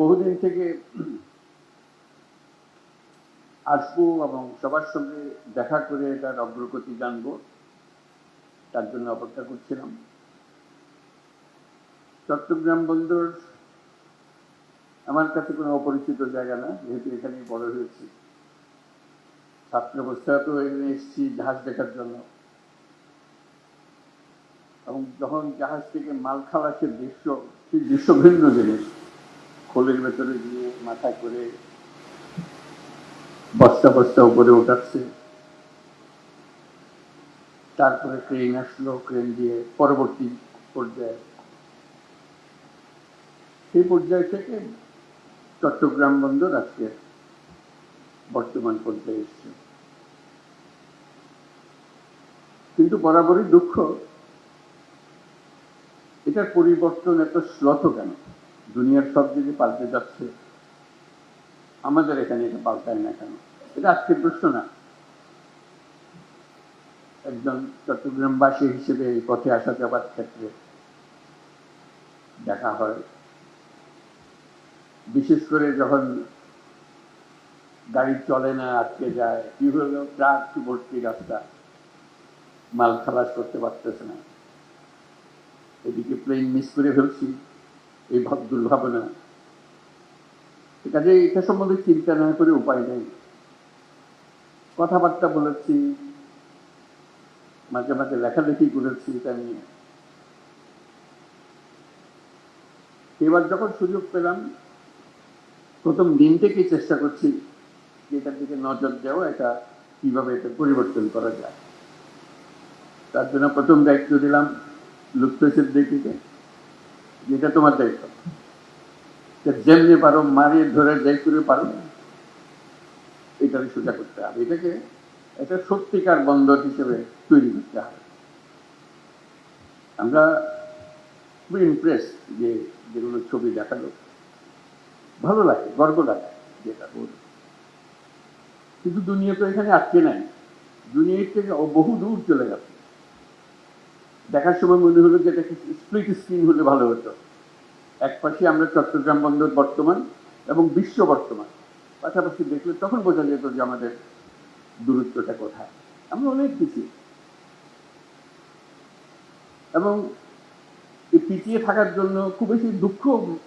বহুদিন থেকে আসব এবং সবার সঙ্গে দেখা করে এটার অগ্রগতি জানব, তার জন্য অপেক্ষা করছিলাম। চট্টগ্রাম বন্দর আমার কাছে কোনো অপরিচিত জায়গা না, যেহেতু এখানেই বড় হয়েছি। ছাত্র অবস্থাতেও এখানে এসেছি জাহাজ দেখার জন্য। এবং যখন জাহাজ থেকে মাল খালাসের দৃশ্য সেই দৃশ্য ভিন্ন জিনিস। খোলের ভেতরে গিয়ে মাথা করে বস্তা বস্তা উপরে ওঠাচ্ছে তারপরে ট্রেন আসলো ট্রেন দিয়ে পরবর্তী পর্যায়ে। সেই পর্যায় থেকে চট্টগ্রাম বন্দর আজকে বর্তমান পর্যায়ে এসছে। কিন্তু বরাবরই দুঃখ এটার পরিবর্তন এত শ্লথ কেন? দুনিয়ার সব দিকে পাল্টে যাচ্ছে। আমাদের এখানে এটা পাল্টায় না কেন? এটা আজকের প্রশ্ন না। একজন চট্টগ্রামবাসী হিসেবে এই পথে আসা যাবার ক্ষেত্রে দেখা হয়। বিশেষ করে যখন গাড়ি চলে না, আটকে যায়, কি হলো? ট্রাক ভর্তি রাস্তা? মাল খালাস করতে পারতেছে না। এদিকে প্লেন মিস করে ফেলছি, এই ভাব দুর্ভাবনা কাজে এটা সম্বন্ধে চিন্তা না করে উপায় নেই। কথাবার্তা বলেছি, মাঝে মাঝে লেখালেখি করেছি এটা নিয়ে। এবার যখন সুযোগ পেলাম, প্রথম দিন থেকেই চেষ্টা করছি যে এটার দিকে নজর দেওয়া, এটা কীভাবে এটা পরিবর্তন করা যায়। তার জন্য প্রথম দায়িত্ব দিলাম লুপ্তেশের দিকে যেটা তোমার দায়িত্ব। যেমনি পারো মারিয়ে ধরে যাই করে পারো। এটাকে সোজা করতে হবে। এটাকে একটা সত্যিকার বন্দর হিসেবে তৈরি করতে হবে। আমরা খুবই ইমপ্রেস যে যেগুলো ছবি দেখাল। ভালো লাগে, গর্ব লাগে যেটা। বল কিন্তু দুনিয়া তো এখানে আটকে নাই। দুনিয়ার থেকে বহু দূর চলে গেছে। দেখার সময় মনে হলো যে এটা স্প্লিট স্ক্রিন হলে ভালো হতো। এক পাশে আমরা চট্টগ্রাম বন্দর বর্তমান এবং বিশ্ব বর্তমান। পাশাপাশি দেখলে তখন বোঝা যেত যে আমাদের দূরত্বটা কোথায়। আমরা অনেক পিছিয়ে। এবং এই পিছিয়ে থাকার জন্য খুব বেশি দুঃখ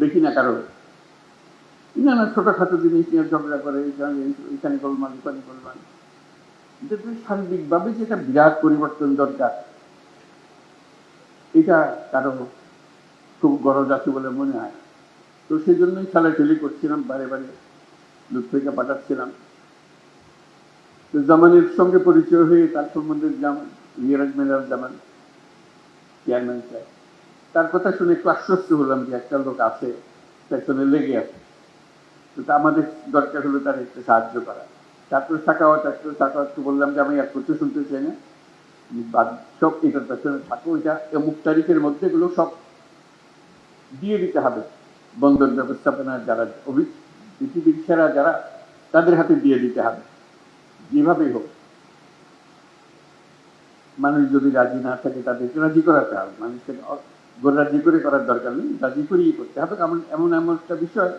দেখি না কারণ নানা ছোটখাটো জিনিস নিয়ে ঝগড়া করে এখানে গোলমাল, ওখানে গোলমাল। সার্বিকভাবে যেটা বিরাট পরিবর্তন দরকার। এটা কারও খুব গরজ আছে বলে মনে হয়। তো সেই জন্যই খেলাখেলি করছিলাম, বারে বারে লুৎফিকে পাঠাচ্ছিলাম। তো জামানের সঙ্গে পরিচয় হয়ে তার সম্বন্ধে জামান মিরাজ মেরাজ জামান চেয়ারম্যান সাহেব। তার কথা শুনে একটু আশ্বস্ত হলাম যে একটা লোক আছে, পেছনে লেগে আছে। তো আমাদের দরকার হলো তার একটু সাহায্য করা। তারপর সাকাওয়াত একটু বললাম যে আমি আর করতে শুনতে চাই না। সব এটার পেছনে অমুক তারিখের মধ্যে এগুলো সব দিয়ে দিতে হবে। বন্দর ব্যবস্থাপনার যারা অভি যারা, তাদের হাতে দিয়ে দিতে হবে। যেভাবেই হোক। মানুষ যদি রাজি না থাকে, তাদেরকে রাজি করাতে হবে। মানুষকে রাজি করে করার দরকার নেই, রাজি করেই করতে হবে। কারণ এমন এমন একটা বিষয়,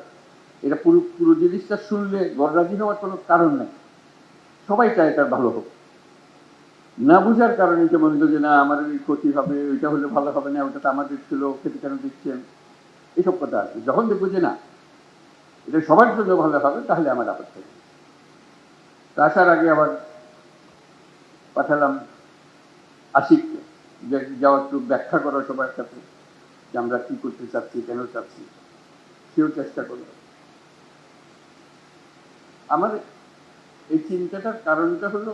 এটা পুরো পুরো জিনিসটা শুনলে রাজি হওয়ার কোনো কারণ নেই। সবাই চায় তার ভালো হোক। না বুঝার কারণে যে মনে যে না, আমার এই ক্ষতি হবে ওইটা হলে ভালো হবে না ওটা তো আমাদের ছিল খেতে কেন দিচ্ছেন? এসব কথা আছে যখন দেখব যে না, এটা সবার জন্য ভালো হবে, তাহলে আমার আপত্তি। তো আসার আগে আবার পাঠালাম আশিককে যে যাওয়া একটু ব্যাখ্যা করো সবার সাথে যে আমরা কি করতে চাচ্ছি, কেন চাচ্ছি। সেও চেষ্টা করল। আমার এই চিন্তাটার কারণটা হলো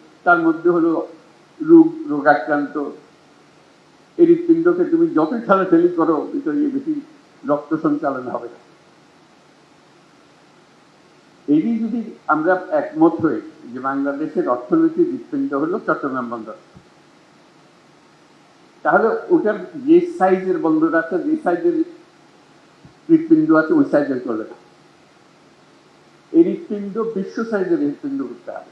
তার মধ্যে হলো রোগ, রোগাক্রান্ত। হৃৎপিণ্ডকে তুমি যতই ঠেলাঠেলি করো, ভিতরে বেশি রক্ত সঞ্চালন হবে এই যদি আমরা একমত হয়ে যে বাংলাদেশের অর্থনৈতিক হৃৎপিণ্ড হলো চট্টগ্রাম বন্দর, তাহলে ওটার যে সাইজের বন্দর আছে, যে সাইজের হৃৎপিণ্ড আছে, ওই সাইজের চলে না। এই হৃৎপিণ্ড বিশ্ব সাইজের হৃৎপিণ্ড করতে হবে।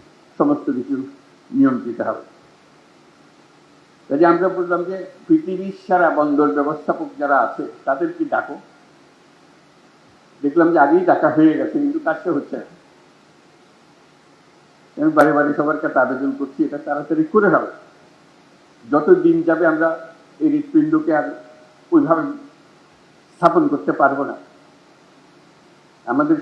সমস্ত কিছু নিয়ন্ত্রিত হবে। কাজে আমরা বললাম যে পৃথিবীর সারা বন্দর ব্যবস্থাপক যারা আছে, তাদেরকে ডাকো। দেখলাম যে আগেই ডাকা হয়ে গেছে, কিন্তু কাজটা হচ্ছে আমি বারে বারে সবার কাছে আবেদন করছি, এটা তাড়াতাড়ি করে হবে। যত দিন যাবে আমরা এই হৃৎপিণ্ডকে আর ওইভাবে স্থাপন করতে পারব না। আমাদের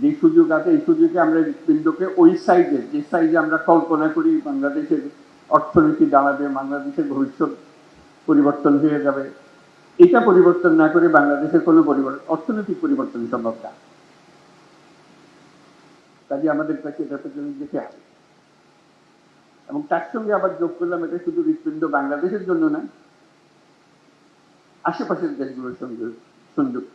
যে সুযোগ আছে, এই সুযোগে আমরা হৃৎপিণ্ডকে ওই সাইজে যে সাইজে আমরা কল্পনা করি বাংলাদেশের অর্থনীতি দাঁড়াবে, বাংলাদেশের ভবিষ্যৎ পরিবর্তন হয়ে যাবে। এটা পরিবর্তন না করে বাংলাদেশের কোনো পরিবর্তন, অর্থনৈতিক পরিবর্তন সম্ভব না। কাজে আমাদের কাছে এটা পেছনে যেতে হবে এবং তার সঙ্গে আবার যোগ করলাম, এটা শুধু হৃৎপিণ্ড বাংলাদেশের জন্য না, আশেপাশের দেশগুলোর সঙ্গে সংযুক্ত।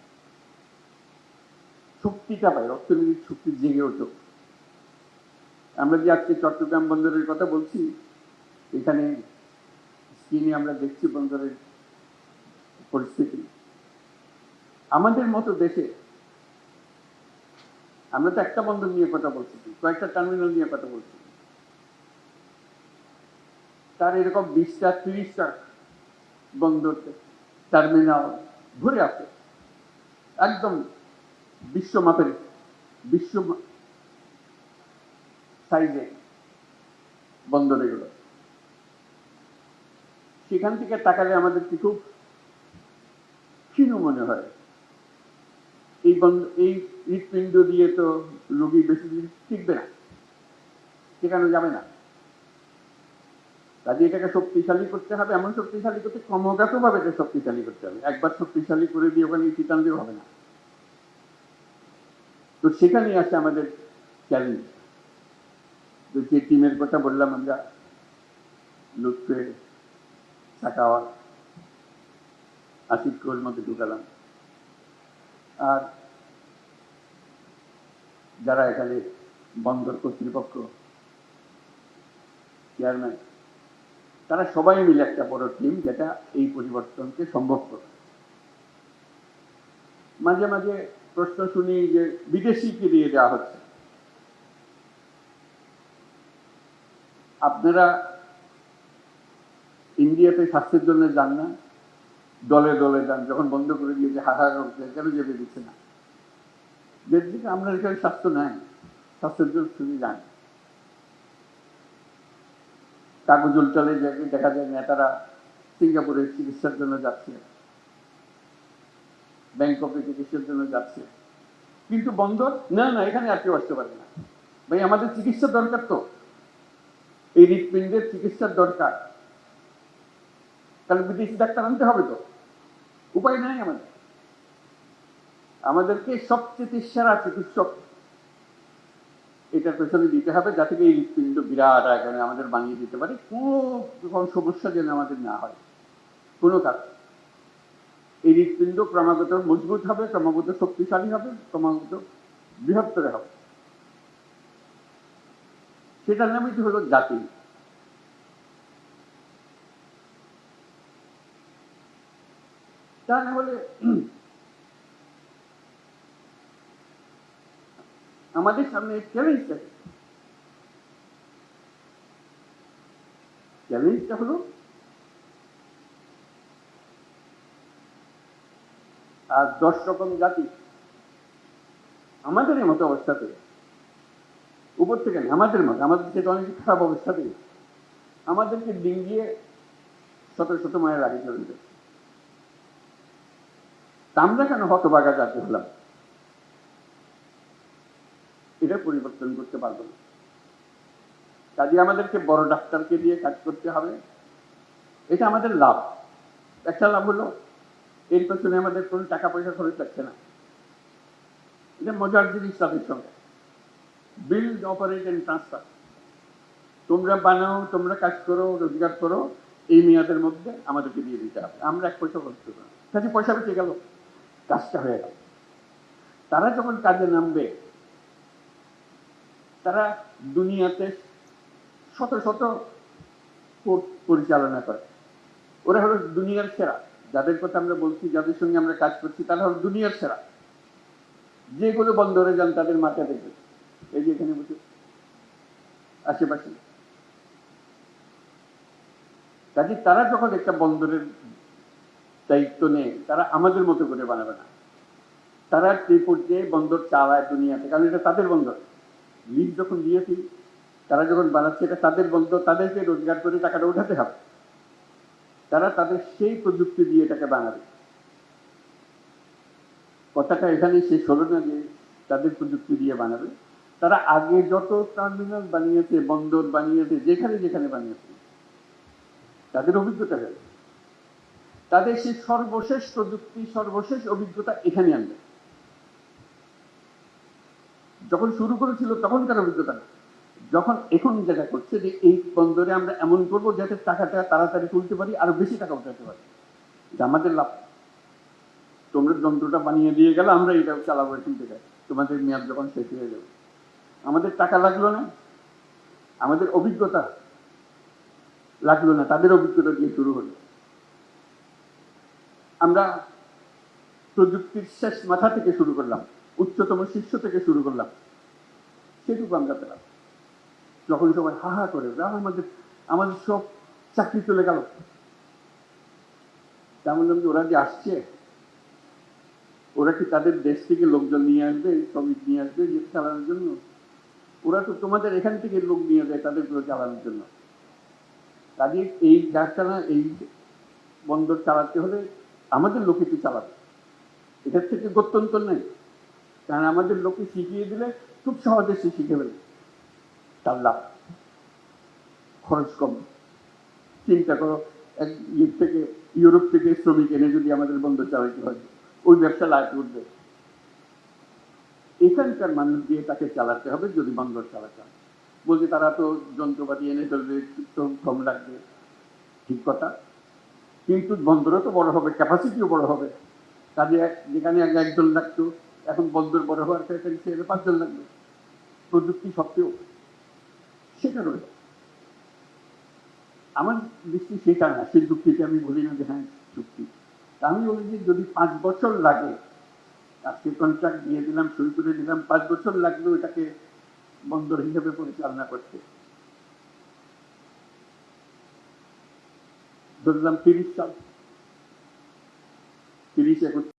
শক্তিটা পাই অর্থনৈতিক শক্তি জেগে ওঠো। আমরা যে আজকে চট্টগ্রাম বন্দরের কথা বলছি, এখানে স্ক্রিনে আমরা দেখছি বন্দরের পরিস্থিতি। আমাদের মতো দেশে, আমরা তো একটা বন্দর নিয়ে কথা বলছি, কয়েকটা টার্মিনাল নিয়ে কথা বলছি। তার এরকম বিশটা, তিরিশটা বন্দর, টার্মিনাল ভরে আছে একদম বিশ্ব মাপের বিশ্ব সাইজে বন্দর এগুলো। সেখান থেকে তাকালে আমাদের কি খুব ক্ষীণ মনে হয়। এই বন্ধ এই হৃৎপিণ্ড দিয়ে তো রোগী বেশি দিন টিকবে না। শেখানো যাবে না। কাজে এটাকে শক্তিশালী করতে হবে, এমন শক্তিশালী করতে ক্রমাগত ভাবে এটা শক্তিশালী করতে হবে। একবার শক্তিশালী করে দিয়ে ওখানে চিটান দিয়ে হবে না। তো সেখানেই আছে আমাদের চ্যালেঞ্জ তো যে টিমের কথা বললাম আমরা, লুৎফে, সাকাওয়া আশিকর মধ্যে ঢুকালাম। আর যারা এখানে বন্দর কর্তৃপক্ষ চেয়ারম্যান তারা সবাই মিলে একটা বড় টিম যেটা এই পরিবর্তনকে সম্ভব করে মাঝে মাঝে প্রশ্ন শুনি যে বিদেশিকে দিয়ে দেওয়া হচ্ছে। আপনারা ইন্ডিয়াতে স্বাস্থ্যের জন্য যান না, দলে দলে যান, যখন বন্ধ করে দিয়েছে হাহাকার করছে, কেন যেতে দিচ্ছে না? যেদিকে আমরা এখানে স্বাস্থ্য নাই, স্বাস্থ্যের জন্য শুধু যান। কাগজ চলে দেখা যায় নেতারা সিঙ্গাপুরে চিকিৎসার জন্য যাচ্ছে। ব্যাংককে চিকিৎসার জন্য যাচ্ছে? কিন্তু বন্ধ না না, এখানে আর কেউ আসতে পারে না। ভাই, আমাদের চিকিৎসা দরকার তো। এই হৃৎপিণ্ডের চিকিৎসার দরকার। তাহলে বিদেশি ডাক্তার আনতে হবে তো। উপায় নাই আমাদের। আমাদেরকে সবচেয়ে সেরা চিকিৎসক এটার পেছনে দিতে হবে, যাতে এই হৃৎপিণ্ড বিরাট আকারে আমাদের বানিয়ে দিতে পারে। কোনো সমস্যা যেন আমাদের না হয়। কোনো কাজ এই হৃৎপিণ্ড ক্রমাগত মজবুত হবে, ক্রমাগত শক্তিশালী হবে, ক্রমাগত বৃহত্তর হবে সেটার নামই হলো জাতি তা না হলে আমাদের সামনে চ্যালেঞ্জটা? চ্যালেঞ্জটা হলো দশ রকম জাতি। আমাদের মতো অবস্থাতে উপর থেকে আমাদের মতো, আমাদের থেকে অনেক খারাপ অবস্থাতে আমাদেরকে ডিঙ্গিয়ে শত শত মায়ের আগে চলে যাচ্ছে আমরা কেন হতবাগা জাতি হলাম? এটা পরিবর্তন করতে পারব না। কাজে আমাদেরকে বড় ডাক্তারকে দিয়ে কাজ করতে হবে। এটা আমাদের লাভ। একটা লাভ হলো এর পেছনে আমাদের কোনো টাকা পয়সা খরচ লাগছে না। এটা মজার জিনিস তাদের সঙ্গে। বিল্ড অপারেট এন্ড ট্রান্সফার তোমরা বানাও, তোমরা কাজ করো, রোজগার করো, এই মেয়াদের মধ্যে আমাদেরকে দিয়ে দিতে হবে। আমরা এক পয়সা খরচ করব না। পয়সা বেঁচে গেল। কাজটা হয়ে গেল। তারা যখন কাজে নামবে, তারা দুনিয়াতে শত শত পরিচালনা করে। ওরা হলো দুনিয়ার সেরা। যাদের কথা আমরা বলছি, যাদের সঙ্গে আমরা কাজ করছি, তারা হলো দুনিয়ার সেরা। যে কোনো বন্দরে যান, তাদের মাথা দেখবে। এই যে এখানে বসে। আশেপাশে। কাজে তারা যখন একটা বন্দরের দায়িত্ব নেয়, তারা আমাদের মতো করে বানাবে না। তারা সেই পর্যায়ে বন্দর চালায় দুনিয়াতে, কারণ এটা তাদের বন্দর লিজ যখন দিয়েছি তারা যখন বানাচ্ছে, এটা তাদের বন্দর তাদেরকে রোজগার করে টাকাটা উঠাতে হবে। তারা তাদের সেই প্রযুক্তি দিয়ে এটাকে বানাবে। কথাটা এখানে শেষ হলো না যে তাদের প্রযুক্তি দিয়ে বানাবে। তারা আগে যত টার্মিনাল বানিয়েছে, বন্দর বানিয়েছে, যেখানে যেখানে বানিয়েছে, তাদের অভিজ্ঞতা হয়েছে তাদের সেই সর্বশেষ প্রযুক্তি, সর্বশেষ অভিজ্ঞতা এখানে আনবে। যখন শুরু করেছিল তখন তখনকার অভিজ্ঞতা না। যখন এখন যেটা করছে যে এই বন্দরে আমরা এমন করব যাতে টাকাটা তাড়াতাড়ি তুলতে পারি, আরও বেশি টাকা উঠাতে পারি। এটা আমাদের লাভ। তোমরা যন্ত্রটা বানিয়ে দিয়ে গেলে আমরা এটা চালাবো এখান থেকে। তোমাদের মেয়াদ যখন শেষ হয়ে যাবে। আমাদের টাকা লাগল না। আমাদের অভিজ্ঞতা লাগল না। তাদের অভিজ্ঞতা দিয়ে শুরু হলো। আমরা প্রযুক্তির শেষ মাথা থেকে শুরু করলাম। উচ্চতম শীর্ষ থেকে শুরু করলাম। সেটুকু আমরা পেলাম। যখন সবাই হা হা, করে। আমাদের আমাদের সব চাকরি চলে গেল। তেমন যে ওরা যে আসছে, ওরা কি তাদের দেশ থেকে লোকজন নিয়ে আসবে শ্রমিক নিয়ে আসবে যে চালানোর জন্য? ওরা তো তোমাদের এখান থেকে লোক নিয়ে যায় তাদেরগুলো চালানোর জন্য। কাজে এই কারখানা এই বন্দর চালাতে হলে আমাদের লোকে তো চালাবে। এটার থেকে গত্যন্তর নেই। কারণ আমাদের লোকে শিখিয়ে দিলে খুব সহজে সে শিখে ফেলে তার লাভ খরচ কম। চিন্তা করো, এক ইয়ে থেকে, ইউরোপ থেকে শ্রমিক এনে যদি আমাদের বন্দর চালাইতে হয়, ওই ব্যবসা লাভ করবে এখানকার মানুষ দিয়ে তাকে চালাতে হবে যদি বন্দর চালাতে হয়। বলছে, তারা তো যন্ত্রপাতি এনে ফেলবে, তো কম লাগবে। ঠিক কথা। কিন্তু বন্দরও তো বড় হবে ক্যাপাসিটিও বড় হবে। কাজে যেখানে আগে একজন লাগতো, এখন বন্দর বড় হওয়ার সেখানে পাঁচজন লাগবে। প্রযুক্তি সত্ত্বেও। সেটা রয়েছে আমার দৃষ্টি সেটা না, সেই যুক্তিতে আমি বলি না যে হ্যাঁ চুক্তি আমি বলি যে যদি পাঁচ বছর লাগে, আজকে কন্ট্রাক্ট দিয়ে দিলাম শুরু করে দিলাম, পাঁচ বছর লাগল এটাকে বন্দর হিসেবে পরিচালনা করতে। ধরলাম তিরিশ সাল। তিরিশ একত্রিশ